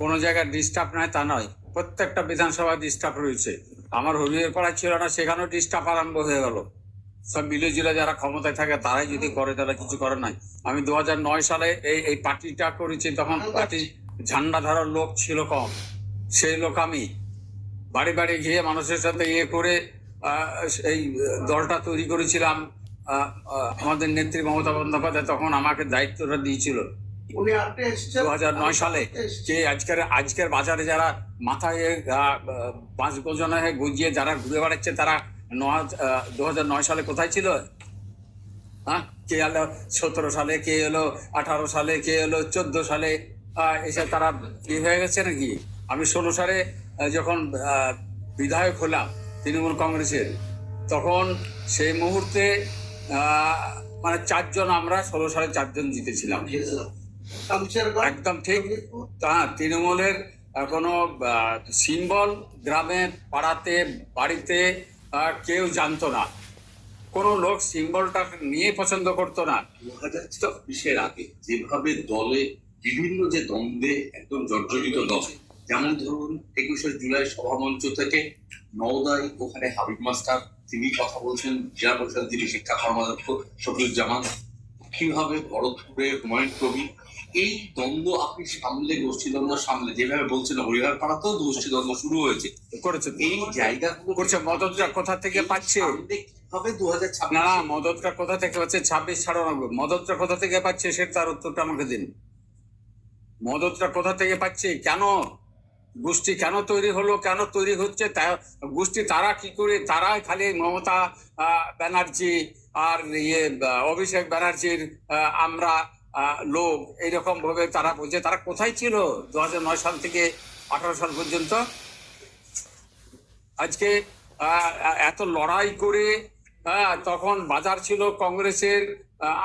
কোনো জায়গায় ডিস্টার্ব নাই, তা নয়। প্রত্যেকটা বিধানসভায় ডিস্টার্ব রয়েছে। আমার হরিহর পাড়া ছিল না, সেখানেও ডিস্টার্ব আরম্ভ হয়ে গেল। সব মিলে জিলে যারা ক্ষমতায় থাকে, তারাই যদি করে, তারা কিছু করে নাই। আমি দু নয় সালে এই এই পার্টিটা করেছি, তখন পার্টি ঝান্ডা ধরার লোক ছিল কম। সেই লোক আমি। বাড়ি বাড়ি গিয়ে মানুষের সাথে ইয়ে করে এই দলটা তৈরি করেছিলাম। আমাদের নেত্রী মমতা বন্দ্যোপাধ্যায় তখন আমাকে দায়িত্বটা দিয়েছিল। দু হাজার নয় সালে যে আজকের আজকের বাজারে যারা মাথায় পাঁচ গোজনে গুজিয়ে যারা ঘুরে বেড়াচ্ছে তারা দু হাজার নয় সালে কোথায় ছিল? হ্যাঁ? কে এলো সতেরো সালে কে এলো আঠারো সালে কে এলো চোদ্দ সালে? এসে তারা কি হয়ে গেছে নাকি? আমি ষোলো সালে যখন আহ, বিধায়ক হলাম তৃণমূল কংগ্রেসের তখন সেই মুহূর্তে আহ, মানে চারজন আমরা ষোলো সালে চারজন জিতেছিলাম। একদম ঠিক। হ্যাঁ তৃণমূলের কোনো সিম্বল গ্রামে পাড়াতে বাড়িতে কেউ জানতো না। কোনো লোক সিম্বলটা নিয়ে পছন্দ করতো না। দু হাজার আগে যেভাবে দলে বিভিন্ন যে দ্বন্দ্বে একদম জর্জরিত দল যেমন ধরুন একুশে জুলাই সভামঞ্চ থেকে নওদাই ওখানে হাবিব মাস্টার তিনি কথা বলছেন জেলা পরিষদ যিনি শিক্ষা কর্মাধ্যক্ষ শফিউজ্জামান। কীভাবে ভরতপুরে হুমায়ুন কবি এই দ্বন্দ্ব আপনি সামলে গোষ্ঠী দ্বন্দ্ব সামলে যেভাবে বলছেন হরিহর পাড়াতেও গোষ্ঠী দ্বন্দ্ব শুরু হয়েছে। করেছে। এই জায়গাগুলো করছে। মদতটা কোথা থেকে পাচ্ছে? কীভাবে দু হাজার না না মদতটা কোথা থেকে পাচ্ছে? ছাব্বিশ সাতানব্বই মদতটা কোথা থেকে পাচ্ছে সেটা তার উত্তরটা আমাকে দিন। মদতটা কোথা থেকে পাচ্ছে? কেন? গোষ্ঠী কেন তৈরি হলো? কেন তৈরি হচ্ছে? তা- গোষ্ঠী তারা কি করে? তারাই খালি মমতা ব্যানার্জি আর ইয়ে অভিষেক ব্যানার্জির আমরা লোক এইরকম ভাবে তারা বলছে, তারা কোথায় ছিল দু নয় সাল থেকে আঠারো সাল পর্যন্ত? আজকে এত লড়াই করে তখন বাজার ছিল কংগ্রেসের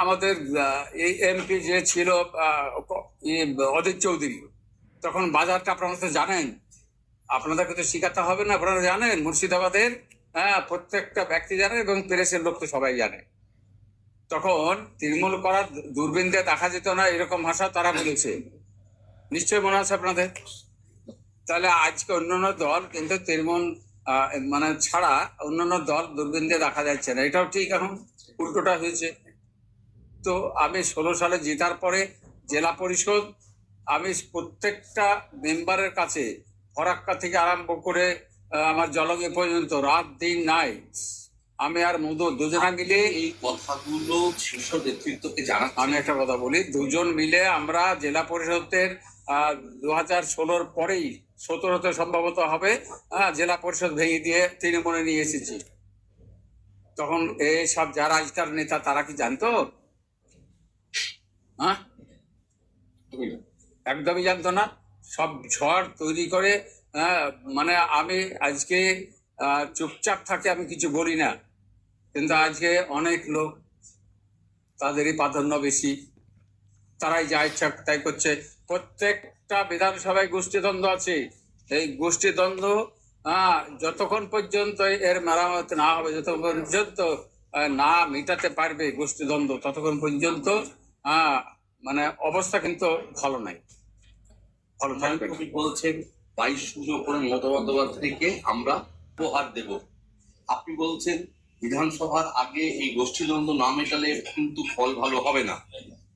আমাদের এই এমপি যে ছিল অধীর চৌধুরী। তখন বাজারটা আপনারা তো জানেন। আপনাদেরকে তো শিখাতে হবে না, আপনারা জানেন, মুর্শিদাবাদের হ্যাঁ প্রত্যেকটা ব্যক্তি জানে এবং প্রেসের লোক তো সবাই জানে। তখন তৃণমূল করার দূরবীন দিয়ে দেখা যেত না, এরকম ভাষা তারা বলেছে। নিশ্চয়ই মনে আছে আপনাদের? তাহলে আজকে অন্যান্য দল কিন্তু তৃণমূল মানে ছাড়া অন্যান্য দল দূরবীন দিয়ে দেখা যাচ্ছে না। এটাও ঠিক এখন? উল্টোটা হয়েছে। তো আমি ষোলো সালে জেতার পরে জেলা পরিষদ, আমি প্রত্যেকটা মেম্বারের কাছে ফরাক্কা থেকে আরম্ভ করে আমার জলগে পর্যন্ত, রাত দিন নাই আমি আর মধু দুজনা মিলে এই কথাগুলো শীর্ষ নেতৃত্বকে জানাচ্ছেন আমি একটা কথা বলি। দুজন মিলে আমরা জেলা পরিষদের দু হাজার ষোলোর পরেই সতেরোতে সম্ভবত হবে জেলা পরিষদ ভেঙে দিয়ে তৃণমূলে নিয়ে এসেছি। তখন এই সব যারা আজকাল নেতা তারা কি জানতো? হ্যাঁ একদমই জানতো না। সব ঝড় তৈরি করে মানে আমি আজকে চুপচাপ থাকে আমি কিছু বলি না। কিন্তু আজকে অনেক লোক তাদেরই প্রাধান্য বেশি। তারাই যা ইচ্ছা তাই করছে। প্রত্যেকটা বিধানসভায় গোষ্ঠীদ্বন্দ্ব আছে। এই গোষ্ঠীদ্বন্দ্ব যতক্ষণ পর্যন্ত এর মেরামত না হবে যতক্ষণ পর্যন্ত না মেটাতে পারবে গোষ্ঠীদ্বন্দ্ব ততক্ষণ পর্যন্ত আহ, মানে অবস্থা কিন্তু ভালো নাই। ভালো থাকবে বলছেন বাইশ পুজো করে মমতা বন্দ্যোপাধ্যায়কে আমরা উপহার দেব। আপনি বলছেন বিধানসভার আগে এই গোষ্ঠীদ্বন্দ্ব না মেটালে কিন্তু ফল ভালো হবে না।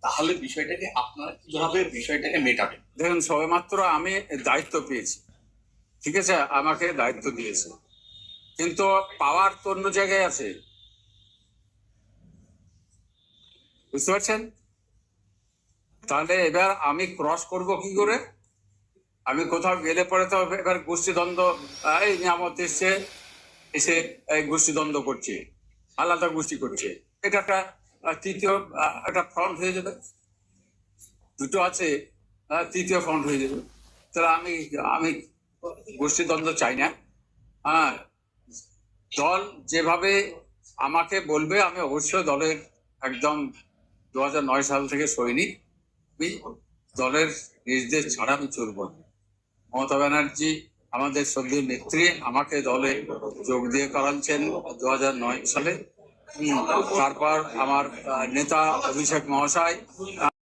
তাহলে বিষয়টাকে আপনারা কীভাবে বিষয়টাকে মেটাবেন? দেখুন, সবেমাত্র আমি দায়িত্ব পেয়েছি। ঠিক আছে? আমাকে দায়িত্ব দিয়েছে। কিন্তু পাওয়ার তো অন্য জায়গায় আছে। বুঝতে পারছেন? তাহলে এবার আমি ক্রস করব কি করে? আমি কোথাও গেলে পরে তো এবার গোষ্ঠীদ্বন্দ্ব এই নিয়ামত এসছে। এসে গোষ্ঠীদ্বন্দ্ব করছে, আলাদা গোষ্ঠী করছে। এটা একটা তৃতীয় একটা ফ্রন্ট হয়ে যাবে। দুটো আছে তৃতীয় ফ্রন্ট হয়ে যাবে। তাহলে আমি আমি গোষ্ঠীদ্বন্দ্ব চাই না। হ্যাঁ দল যেভাবে আমাকে বলবে, আমি অবশ্যই দলের একদম দু নয় সাল থেকে সৈনিক আমি দলের নির্দেশ ছাড়া আমি চলব। মমতা ব্যানার্জি আমাদের সঙ্গীয় নেত্রী আমাকে দলে যোগ দিয়ে করাচ্ছেন দু সালে। তারপর আমার নেতা অভিষেক মহাশয়